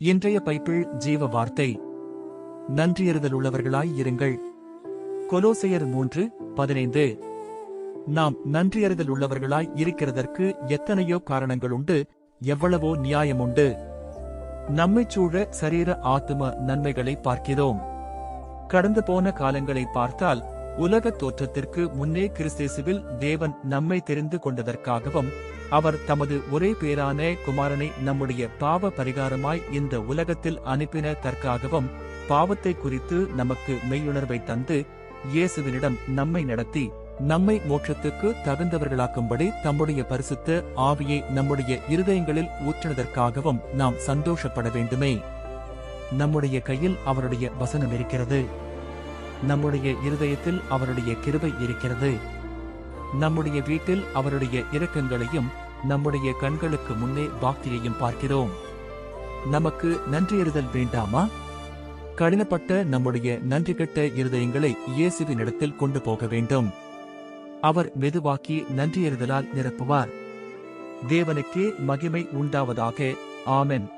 இன்றைய பைப்பிள் ஜீவ வார்த்தை. நன்றியறுதல் உள்ளவர்களாய் இருங்கள். கொலோசையர் மூன்று பதினைந்து. நாம் நன்றியறுதல் உள்ளவர்களாய் இருக்கிறதற்கு எத்தனையோ காரணங்கள் உண்டு எவ்வளவோ நியாயம் உண்டு நம்மைச் சூழ சரீர ஆத்தும நன்மைகளை பார்க்கிறோம். கடந்து போன காலங்களை பார்த்தால் உலக தோற்றத்திற்கு முன்னே கிறிஸ்தேசுவில் தேவன் நம்மை தெரிந்து கொண்டதற்காகவும் அவர் தமது ஒரே பேரான குமாரனை நம்முடைய பாவ பரிகாரமாய் இந்த உலகத்தில் அனுப்பின தற்காகவும் பாவத்தை குறித்து நமக்கு மெய்யுணர்வை தந்து இயேசுவினிடம் நம்மை நடத்தி நம்மை மோட்சத்துக்கு தகுந்தவர்களாக்கும்படி தம்முடைய பரிசுத்த ஆவியை நம்முடைய இருதயங்களில் ஊற்றினதற்காகவும் நாம் சந்தோஷப்பட வேண்டுமே. நம்முடைய கையில் அவருடைய வசனம் இருக்கிறது. நம்முடைய இருதயத்தில் அவருடைய கிருபை இருக்கிறது. நம்முடைய வீட்டில் அவருடைய இரக்கங்களையும் நம்முடைய கண்களுக்கு முன்னே பாக்தியையும் பார்க்கிறோம். நமக்கு நன்றியறுதல் வேண்டாமா? கடினப்பட்ட நம்முடைய நன்றி கெட்ட இருதயங்களை இயேசுவினிடத்தில் கொண்டு போக வேண்டும். அவர் மெதுவாக்கி நன்றியறுதலால் நிரப்புவார். தேவனுக்கே மகிமை உண்டாவதாக. ஆமென்.